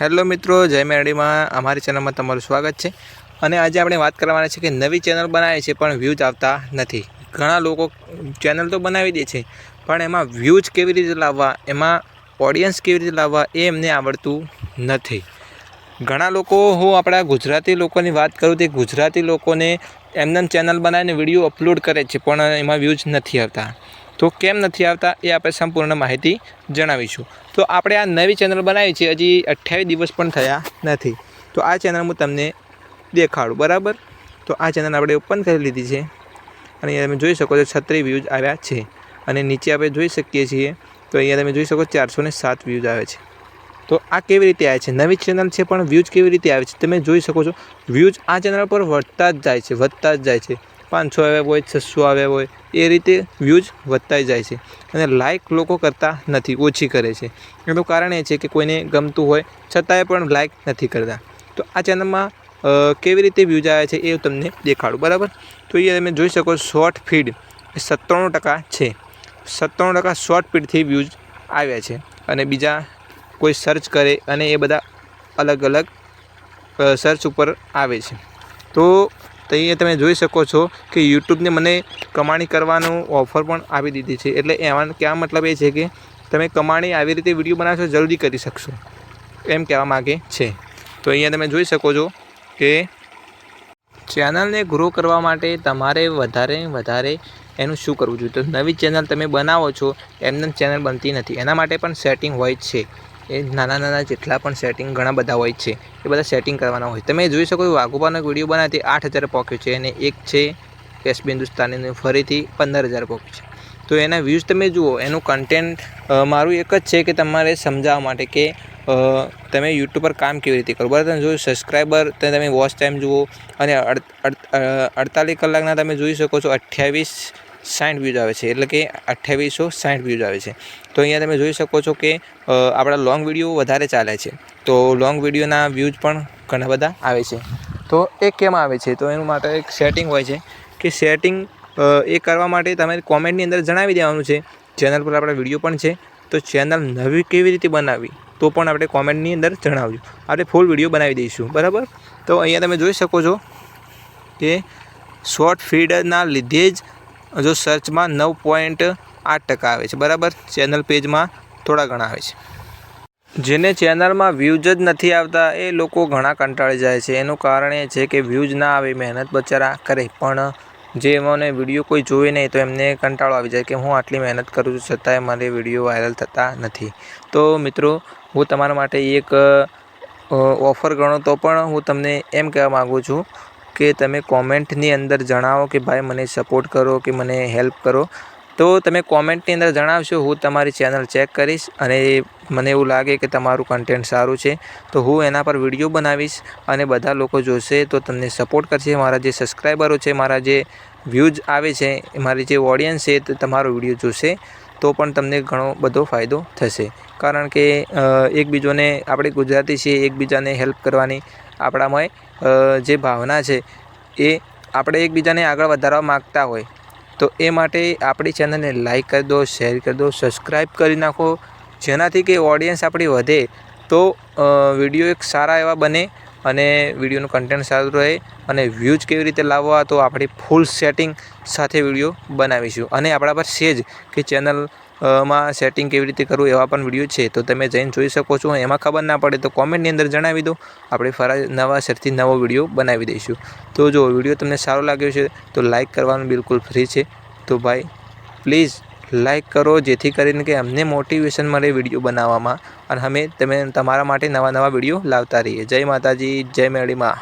Hello મિત્રો, જય મેરડીમાં. અમારી ચેનલમાં તમારું સ્વાગત છે. અને આજે આપણે વાત કરવાના છે કે નવી ચેનલ બનાવી છે, પણ વ્યૂઝ આવતા નથી. ઘણા લોકો ચેનલ તો બનાવી દે છે, પણ એમાં વ્યૂઝ કેવી રીતે લાવવા, એમાં ઓડિયન્સ કેવી રીતે લાવવા, એ એમને આવડતું નથી. ઘણા લોકો, હું આપણા ગુજરાતી લોકોની વાત કરું, તે ગુજરાતી લોકોને એમને ચેનલ બનાવીને વીડિયો અપલોડ કરે છે, પણ એમાં વ્યૂઝ નથી આવતા. તો કેમ નથી આવતા એ આપણે સંપૂર્ણ માહિતી જણાવીશું. તો આપણે આ નવી ચેનલ બનાવી છે, હજી અઠ્યાવીસ દિવસ પણ થયા નથી. તો આ ચેનલ હું તમને દેખાડું, બરાબર? તો આ ચેનલ આપણે ઓપન કરી લીધી છે. અને અહીંયા તમે જોઈ શકો છો છત્રીસ વ્યૂઝ આવ્યા છે. અને નીચે આપણે જોઈ શકીએ છીએ તો અહીંયા તમે જોઈ શકો ચારસો ને સાત વ્યૂઝ આવે છે. તો આ કેવી રીતે આવે છે? નવી ચેનલ છે પણ વ્યૂઝ કેવી રીતે આવે છે? તમે જોઈ શકો છો વ્યૂઝ આ ચેનલ પર વધતા જ જાય છે, વધતા જ જાય છે. પાંચસો આવ્યા હોય, છસો આવ્યા હોય, એ રીતે વ્યૂઝ વધતા જાય છે. અને લાઇક લોકો કરતા નથી, ઓછી કરે છે. એનું કારણ એ છે કે કોઈને ગમતું હોય, છતાંય પણ લાઇક નથી કરતા. તો આ ચેનલમાં કેવી રીતે વ્યૂઝ આવે છે એ તમને દેખાડું, બરાબર? તો એ તમે જોઈ શકો શોર્ટ ફીડ સત્તાણું ટકા છે. સત્તાણું ટકા શોર્ટ ફીડથી વ્યૂઝ આવ્યા છે. અને બીજા કોઈ સર્ચ કરે અને એ બધા અલગ અલગ સર્ચ ઉપર આવે છે. તો તો અહીંયા તમે જોઈ શકો છો કે યુટ્યુબને મને કમાણી કરવાનું ઓફર પણ આપી દીધી છે. એટલે એમાં કહેવા મતલબ એ છે કે તમે કમાણી આવી રીતે વીડિયો બનાવશો, જલ્દી કરી શકશો. એમ કહેવા માગે છે. તો અહીંયા તમે જોઈ શકો છો કે ચેનલને ગ્રો કરવા માટે તમારે વધારે વધારે એનું શું કરવું જોઈએ? તો નવી ચેનલ તમે બનાવો છો એમને ચેનલ બનતી નથી. એના માટે પણ સેટિંગ હોય છે. એ નાના નાના જેટલા પણ સેટિંગ ઘણા બધા હોય છે, એ બધા સેટિંગ કરવાના હોય. તમે જોઈ શકો છો એક વીડિયો બનાવે તે આઠ હજાર પોક્યો છે અને એક છે એસબી હિન્દુસ્તાનીનું ફરીથી પંદર હજાર પોક્યું છે. તો એના વ્યૂઝ તમે જુઓ, એનું કન્ટેન્ટ મારું એક જ છે કે તમારે સમજાવવા માટે કે તમે યુટ્યુબ પર કામ કેવી રીતે કરો. બરાબર, તમે જો સબસ્ક્રાઈબર તમે વોચ ટાઈમ જુઓ અને અડતાલીસ કલાકના તમે જોઈ શકો છો અઠ્યાવીસ સાઠ વ્યૂઝ આવે છે, એટલે કે અઠ્યાવીસો સાઠ વ્યૂઝ આવે છે. તો અહીંયા તમે જોઈ શકો છો કે આપણા લોંગ વીડિયો વધારે ચાલે છે. તો લોંગ વિડીયોના વ્યૂઝ પણ ઘણા બધા આવે છે. તો એ કેમ આવે છે? તો એનું માટે એક સેટિંગ હોય છે કે સેટિંગ એ કરવા માટે તમારે કોમેન્ટની અંદર જણાવી દેવાનું છે. ચેનલ પર આપણા વીડિયો પણ છે. તો ચેનલ નવી કેવી રીતે બનાવવી, તો પણ આપણે કોમેન્ટની અંદર જણાવજો. આપણે ફૂલ વીડિયો બનાવી દઈશું, બરાબર? તો અહીંયા તમે જોઈ શકો છો કે શોર્ટ ફીડના લીધે જ જો સર્ચમાં નવ પોઈન્ટ આઠ ટકા આવે છે. બરાબર? ચેનલ પેજમાં થોડા ઘણા આવે છે. જેને ચેનલમાં વ્યૂઝ જ નથી આવતા, એ લોકો ઘણા કંટાળી જાય છે. એનું કારણ એ છે કે વ્યૂઝ ના આવે, મહેનત બચારા કરે. પણ જે મને વીડિયો કોઈ જોવે નહીં, તો એમને કંટાળો આવી જાય કે હું આટલી મહેનત કરું છું, છતાંય મારે વીડિયો વાયરલ થતા નથી. તો મિત્રો, હું તમારા માટે એક ઓફર ગણો તો પણ હું તમને એમ કહેવા માગું છું કે તમે કોમેન્ટની અંદર જણાવો કે ભાઈ મને સપોર્ટ કરો કે મને હેલ્પ કરો. તો તમે કોમેન્ટની અંદર જણાવશો, હું તમારી ચેનલ ચેક કરીશ અને મને એવું લાગે કે તમારું કન્ટેન્ટ સારું છે. તો હું એના પર વીડિયો બનાવીશ અને બધા લોકો જોશે તો તમને સપોર્ટ કરશે. મારા જે સબસ્ક્રાઈબરો છે, મારા જે વ્યૂઝ આવે છે, મારી જે ઓડિયન્સ છે, તે તમારો વીડિયો જોશે તો પણ તમને ઘણો બધો ફાયદો થશે. કારણ કે એકબીજોને, આપણે ગુજરાતી છીએ, એકબીજાને હેલ્પ કરવાની આપણામાં જે ભાવના છે, એ આપણે એકબીજાને આગળ વધારવા માગતા હોય, તો એ માટે આપણી ચેનલને લાઈક કરી દો શેર કરી દો સબસ્ક્રાઈબ કરી નાખો, જેનાથી કે ઓડિયન્સ આપણી વધે, તો વીડિયો એક સારા એવા બને અને વિડીયોનું કન્ટેન્ટ સારું રહે અને વ્યૂઝ કેવી રીતે લાવવા, તો આપણે ફૂલ સેટિંગ સાથે વીડિયો બનાવીશું. અને આપણા પર છે જ કે ચેનલ માં સેટિંગ કેવી રીતે કરવું એવા પણ વીડિયો છે. તો તમે જઈને જોઈ શકો છો. એમાં ખબર ના પડે તો કોમેન્ટની અંદર જણાવી દો આપણે ફરા નવા સરથી નવો વીડિયો બનાવી દઈશું. તો જો વીડિયો તમને સારો લાગ્યો છે, તો લાઈક કરવાનું બિલકુલ ફ્રી છે. તો ભાઈ પ્લીઝ લાઈક કરો, જેથી કરીને કે અમને મોટિવેશન મળે વીડિયો બનાવવામાં. અને અમે તમે તમારા માટે નવા નવા વીડિયો લાવતા રહીએ. જય માતાજી, જય મેળીમાં